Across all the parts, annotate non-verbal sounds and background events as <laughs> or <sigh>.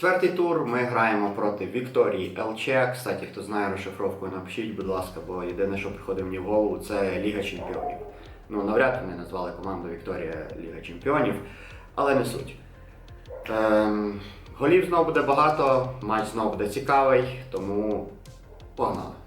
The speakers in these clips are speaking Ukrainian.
Четвертий тур ми граємо проти Вікторії ЛЧ. Кстати, хто знає розшифровку, напишіть, будь ласка, бо єдине, що приходить мені в голову, це Ліга Чемпіонів. Ну, навряд вони назвали команду Вікторія Ліга Чемпіонів, але не суть. Ем, голів знову буде багато, матч знову буде цікавий, тому погнали.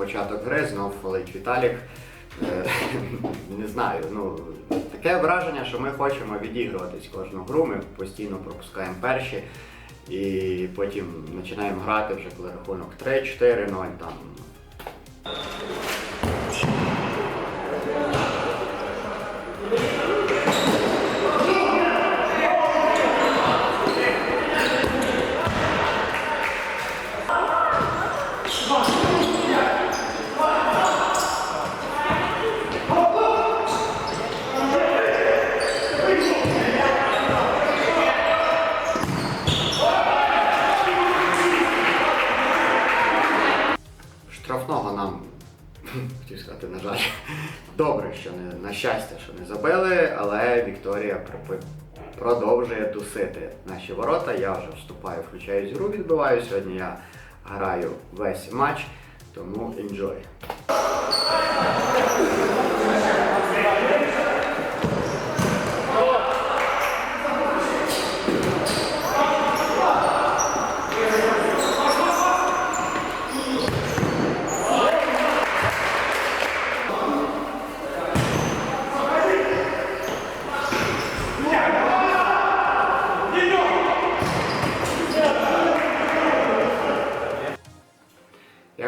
Початок гри, знов фалить Віталік. Е, <laughs> Не знаю, ну таке враження, що ми хочемо відігруватись кожну гру, ми постійно пропускаємо перші і потім починаємо грати вже коли рахунок 3-4-0 там. Штрафного нам, хотів сказати, на жаль, добре, що не на щастя, що не забили, але Вікторія продовжує тусити наші ворота. Я вже вступаю, включаюсь гру, відбиваю. Сьогодні я граю весь матч, тому enjoy.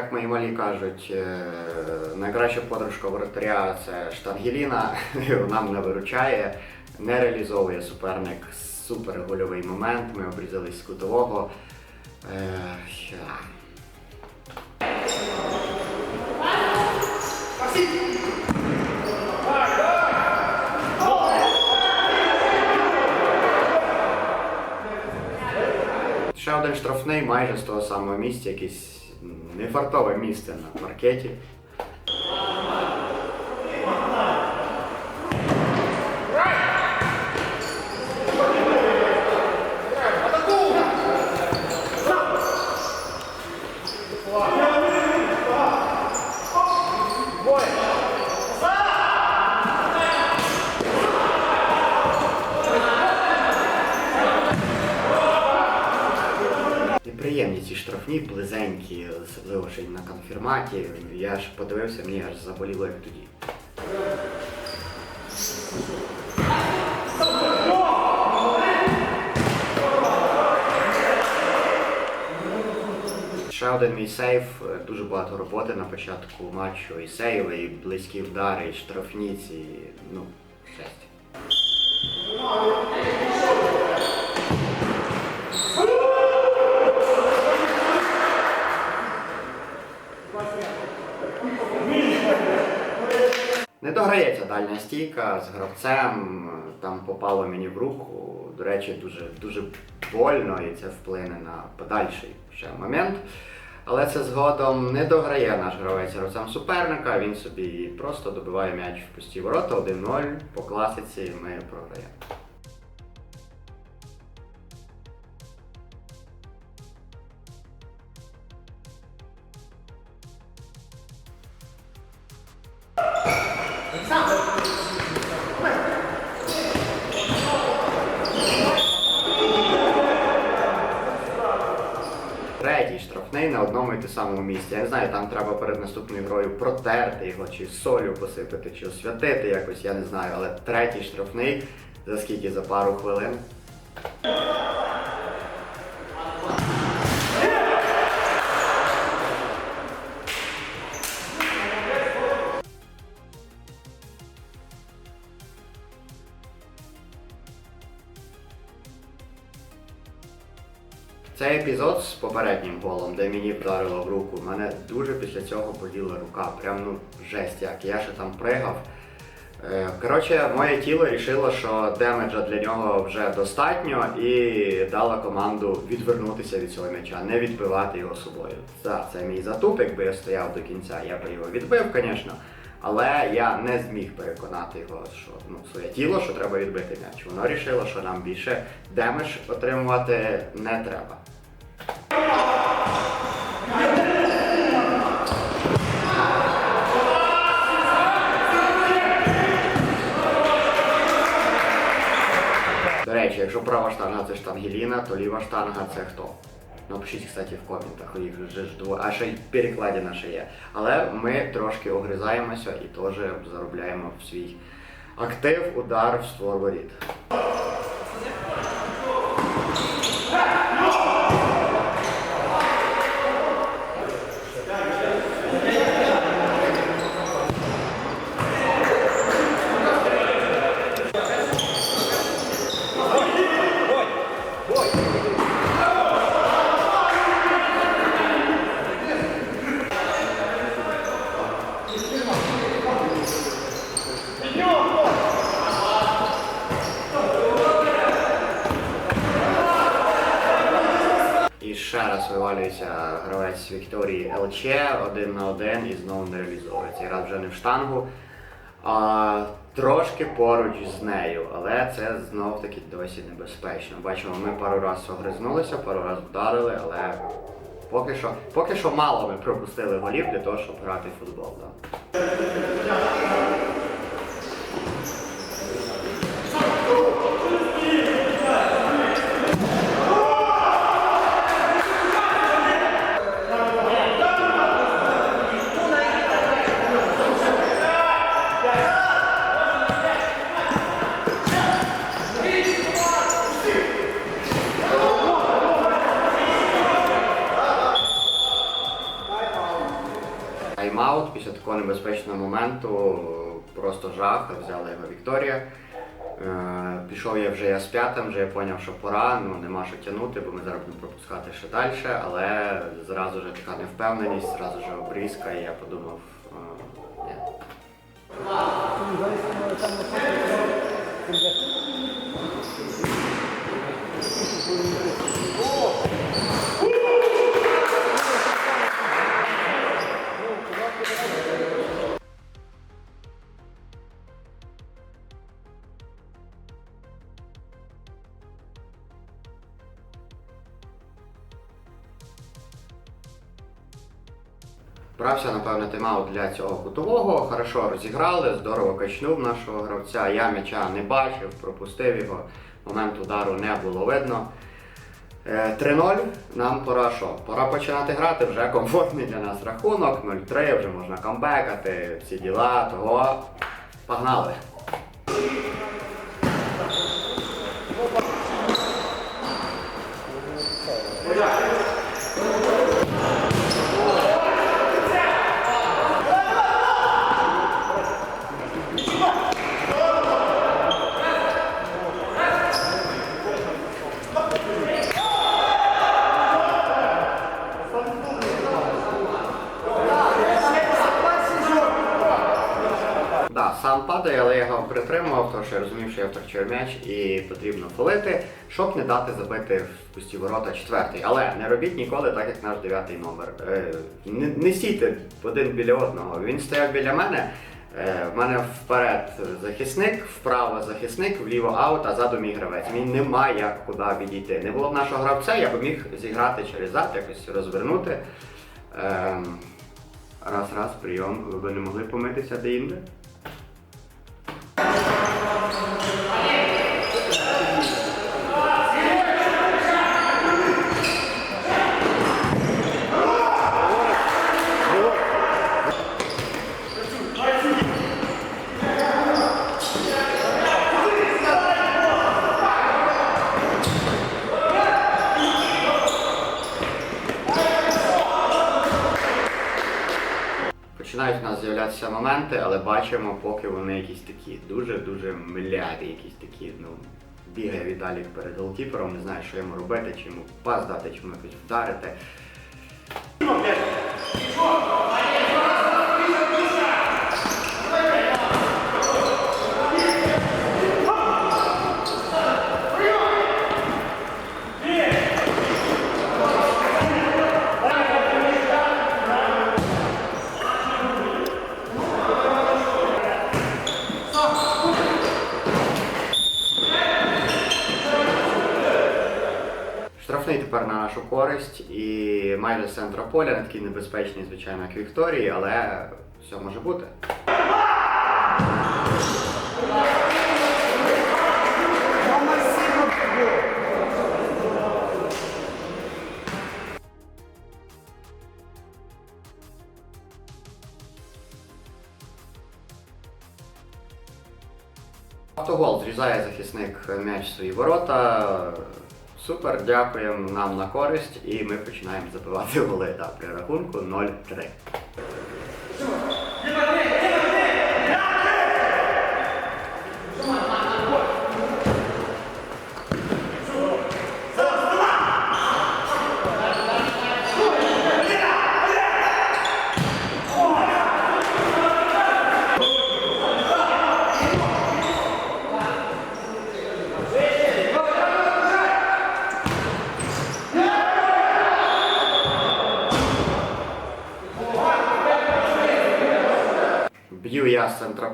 Як мої малі кажуть, е, найкраща подружка воротаря це штангеліна, <laughs> вона мене виручає, не реалізовує суперник супергольовий момент. Ми обрізались з кутового. Е. Ще один штрафний майже з того самого місця, якесь нефартове місце на паркеті. Неприємні ці штрафні, близенькі, особливо ще й на конфірматі. Я ж подивився, мені аж заболіло як тоді. Ще один мій сейф, дуже багато роботи на початку матчу, і сейви, і близькі вдари, і штрафні ці, ну, щастя. Не дограється дальня стійка з гравцем, там попало мені в руку. До речі, дуже, дуже больно і це вплине на подальший ще момент. Але це згодом не дограє наш гравець гравцем суперника, він собі просто добиває м'яч в пусті ворота 1-0. По класиці ми програємо. Знаю, там треба перед наступною грою протерти його, чи солю посипати, чи освятити якось, я не знаю. Але третій штрафний за скільки? За пару хвилин. Цей епізод з попереднім голом, де мені вдарило в руку, мене дуже після цього боліла рука. Прям ну жесть як. Я ще там пригав. Е, Коротше, моє тіло рішило, що демеджа для нього вже достатньо і дало команду відвернутися від цього м'яча, не відбивати його собою. Так, це мій затуп, якби я стояв до кінця, я би його відбив, звісно. Але я не зміг переконати його, що ну, своє тіло, що треба відбити м'яч. Воно рішило, що нам більше демедж отримувати не треба. До речі, якщо права штанга це штангеліна, то ліва штанга це хто? Напишіть, кстати, в коментах, їх вже ж двоє, а ще й перекладина ще є. Але ми трошки огризаємося і теж заробляємо в свій актив удар в створ воріт. І ще раз вивалюється гравець Вікторії ЛЧ один на один і знову не реалізовується. І раз вже не в штангу, а трошки поруч з нею. Але це знов таки досі небезпечно. Бачимо, ми пару разів огризнулися, пару разів вдарили, але поки що, поки що мало ми пропустили голів для того, щоб грати в футбол. Да. Просто жах, взяла його Вікторія. Е, Пішов я вже я з п'ятим, вже я зрозумів, що пора, ну нема що тягнути, бо ми зараз будемо пропускати ще далі, але зразу ж така невпевненість, зразу ж обрізка, і я подумав, е, ні. Брався, тайм-аут для цього кутового. Хорошо розіграли, здорово качнув нашого гравця. Я м'яча не бачив, пропустив його. Момент удару не було видно. Е, 3-0. Нам пора що? Пора починати грати. Вже комфортний для нас рахунок. 0-3, вже можна камбекати, всі діла, того. Погнали! Да, сам падає, але я його притримував, тому що я розумів, що я втрачаю м'яч і потрібно фолити, щоб не дати забити в пусті ворота четвертий. Але не робіть ніколи так, як наш дев'ятий номер. Е, не, не сійте один біля одного. Він стояв біля мене. Е, в мене вперед захисник, вправо захисник, вліво аут, а ззаду мій гравець. Мені немає як куди відійти. Не було б нашого гравця, я б міг зіграти через зад, якось розвернути. Ем, раз, раз, прийом. Ви б не могли помитися де-інде? Починають у нас з'являтися моменти, але бачимо, поки вони якісь такі дуже-дуже миляві, якісь такі, ну, бігає Віталік перед голкіпером, не знає, що йому робити, чи йому пас дати, чи йому якось вдарити. Штрафний тепер на нашу користь і майже з центра поля, не такий небезпечний, звичайно, як Вікторії, але все може бути. Автогол зрізає захисник м'яч свої ворота. Супер, дякуємо нам на користь і ми починаємо забивати голи <laughs> Так, при рахунку 0-3.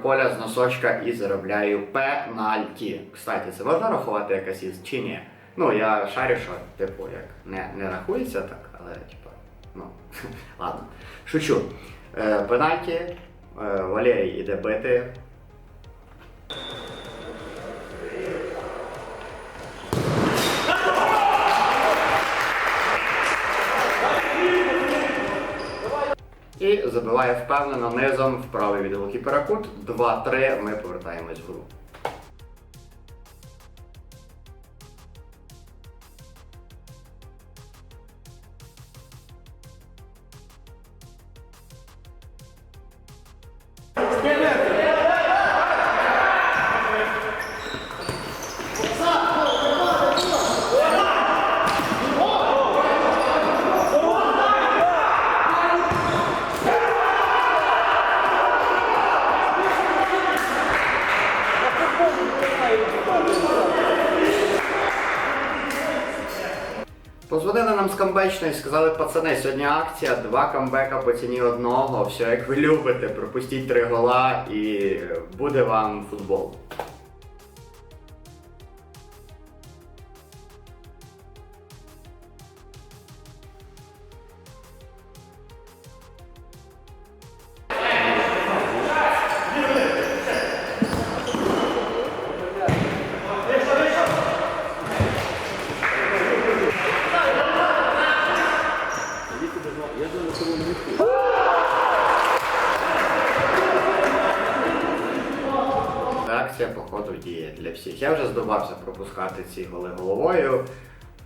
Я з носочка і заробляю пенальті. Кстати, це можна рахувати як асіст чи ні? Ну, я шарю, що, типу, як не, не рахується так, але типу, ну, <laughs> ладно. Шучу. Е, пенальті. Е, Валерій іде бити. І забиває впевнено низом в правий голкіпера кут. 2-3. Ми повертаємось в гру. Нам сказали, пацани, сьогодні акція, два камбека по ціні одного. Все як ви любите, пропустіть три гола і буде вам футбол. Пропускати ці голи головою.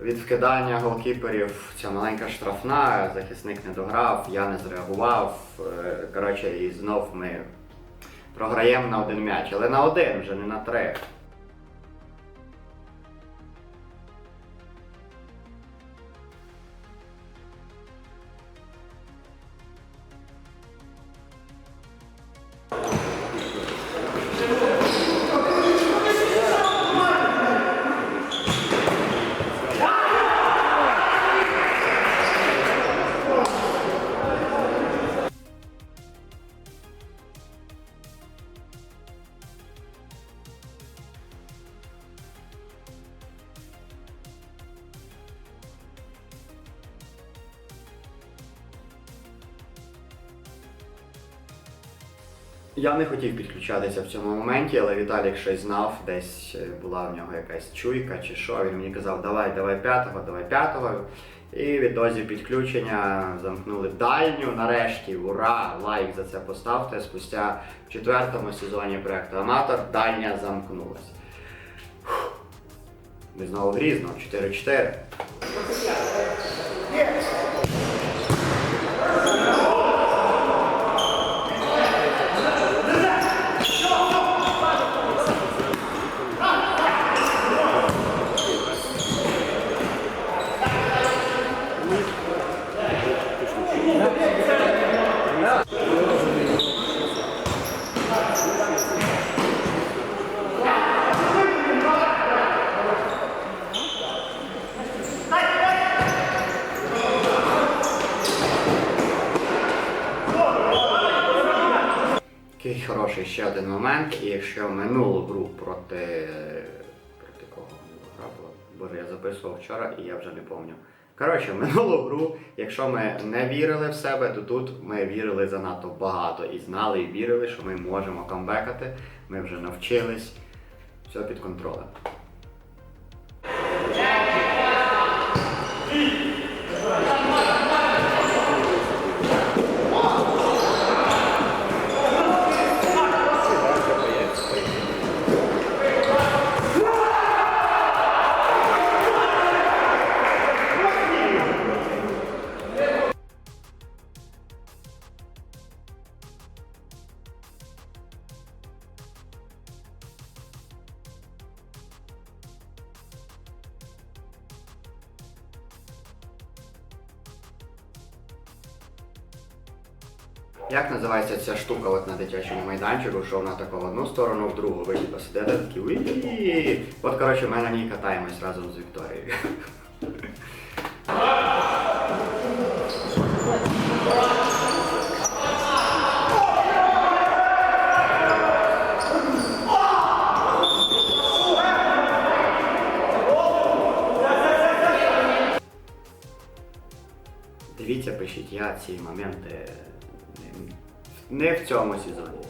Від вкидання голкіперів ця маленька штрафна, захисник не дограв, я не зреагував. Е, Коротше, і знов ми програємо на один м'яч, але на один, вже не на три. Я не хотів підключатися в цьому моменті, але Віталік щось знав, десь е, була в нього якась чуйка чи що. Він мені казав, давай, давай п'ятого, давай п'ятого. І відтоді підключення замкнули дальню. Нарешті, ура! Лайк за це поставте. Спустя в четвертому сезоні проекту Аматор дальня замкнулась. Ми знову грізно, 4-4. Хороший ще один момент, і якщо минулу гру проти. проти кого гра була? Боже, я записував вчора і я вже не пам'ятаю. Коротше, <laughs> минулу гру, якщо ми не вірили в себе, то тут ми вірили занадто багато і знали, і вірили, що ми можемо камбекати. Ми вже навчились. Все під контролем. Як називається ця штука от на дитячому майданчику, що вона тако в одну сторону, в другу. Ви типу сидите такі уї. От коротше, ми на катаємось разом з Вікторією. Дивіться, пишіть, я ці моменти не, в цьому сезоні.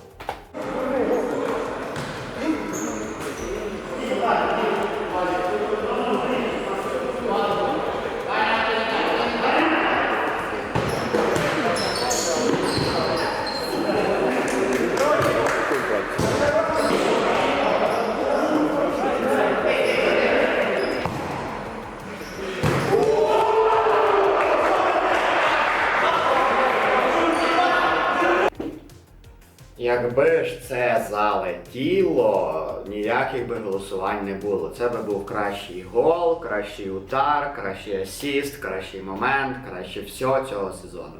Залетіло, ніяких би голосувань не було. Це би був кращий гол, кращий удар, кращий асіст, кращий момент, краще все цього сезону.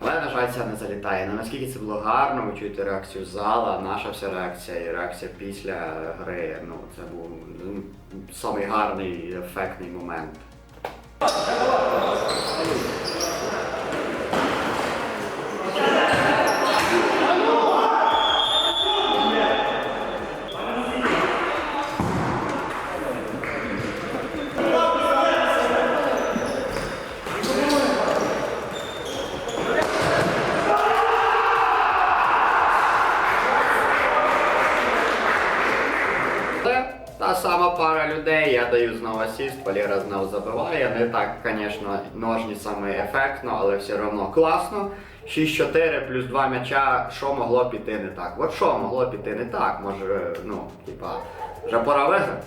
Але, на жаль, це не залітає. Ну, наскільки це було гарно, ви чуєте реакцію зала, наша вся реакція і реакція після гри. Ну, це був ну, самий гарний ефектний момент. Асіст, Валера знову забиває. Не так, звісно, ножні саме ефектно, але все одно класно. 6-4 плюс 2 м'яча, що могло піти не так? От що могло піти не так? Може, ну, типа, вже пора виграти.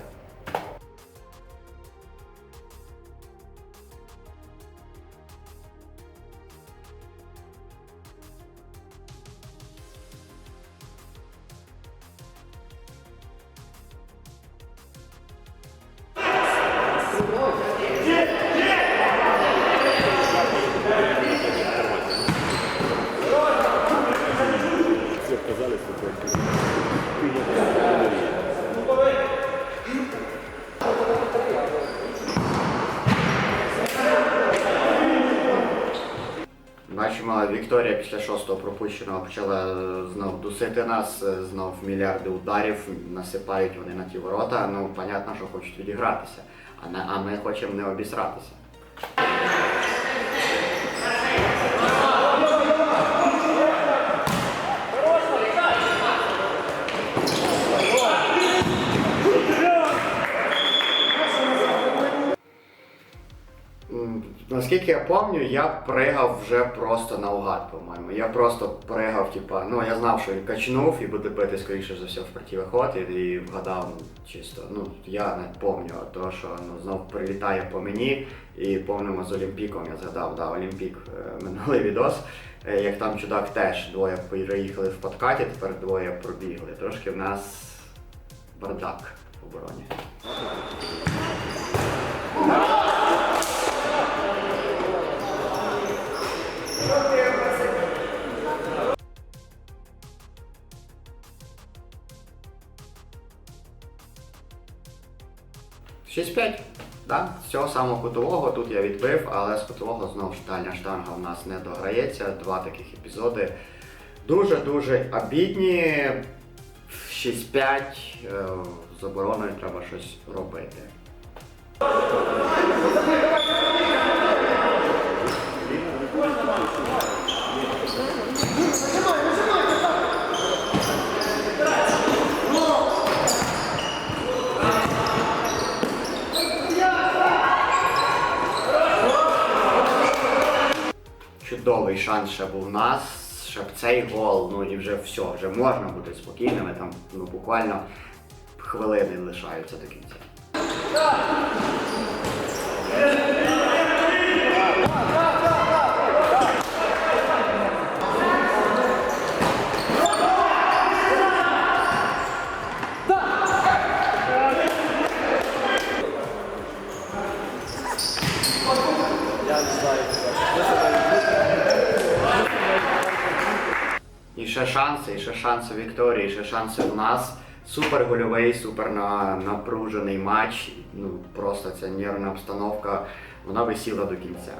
Бачимо, Вікторія після шостого пропущеного почала е, знов дусити нас, е, знов мільярди ударів насипають вони на ті ворота. Ну, понятно, що хочуть відігратися, а, ми хочемо не обісратися. Наскільки я пам'ятаю, я пригав вже просто наугад, по-моєму. Я просто пригав, типа, ну я знав, що він качнув і буде бити, скоріше за все, в противоход, і, і вгадав чисто. Ну, я не пам'ятаю, то, що ну, знов прилітає по мені, і повнимо з Олімпіком, я згадав, да, Олімпік е, <laughs> минулий відос. е, Як там чудак теж двоє приїхали в подкаті, тепер двоє пробігли. Трошки в нас бардак в обороні. Шість 5 Да? З цього самого кутового тут я відбив, але з кутового знову ж дальня штанга у нас не дограється. Два таких епізоди. Дуже-дуже обідні. 6-5 е, з обороною треба щось робити. Шанс ще був у нас, щоб цей гол, ну і вже все, вже можна бути спокійними, там ну, буквально хвилини лишаються до кінця. Ще шанси, і ще шанси Вікторії, і ще шанси в нас. Супер гольовий, супер напружений матч. Ну просто ця нервна обстановка, вона висіла до кінця.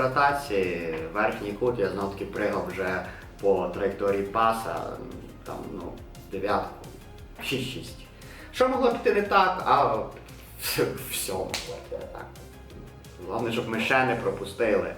Контратаці верхній кут, я знов таки пригав вже по траєкторії паса, там, ну, дев'ятку, 6-6. Що могло піти не так, а все могло піти не так. Головне, щоб ми ще не пропустили.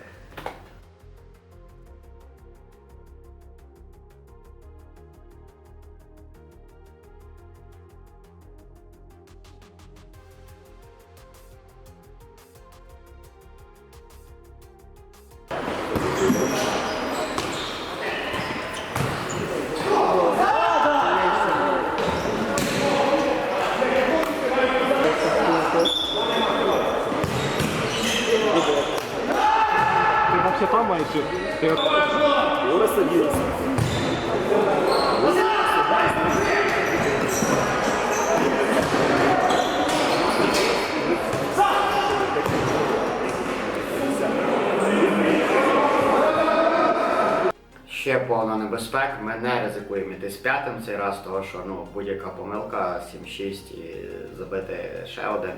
Ще повна небезпека. Ми не ризикуємо йти з п'ятим цей раз, того що ну, будь-яка помилка 7-6 і забити ще один.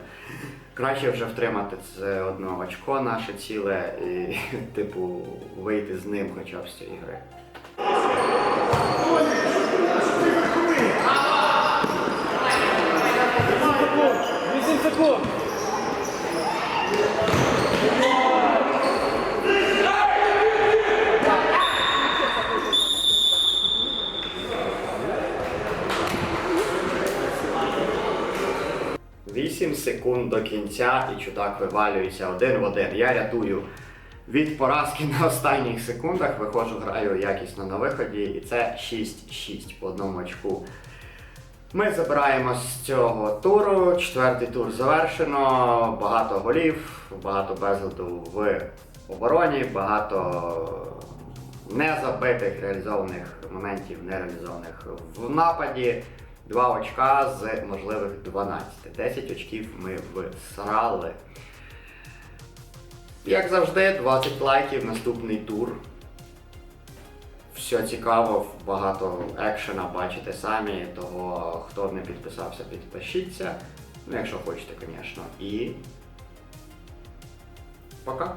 Краще вже втримати це одне очко наше ціле і, типу, вийти з ним хоча б з цієї гри. Вісім секунд! Вісім секунд до кінця і чудак вивалюється один в один. Я рятую від поразки на останніх секундах. Виходжу, граю якісно на виході, і це 6-6 по одному очку. Ми забираємо з цього туру. Четвертий тур завершено. Багато голів, багато безладу в обороні, багато незабитих реалізованих моментів, не реалізованих в нападі. Два очка з можливих 12. 10 очків ми всрали. Як завжди, 20 лайків, наступний тур. Все цікаво, багато екшена бачите самі, того хто не підписався, підпишіться. Ну, якщо хочете, звісно. І. Пока.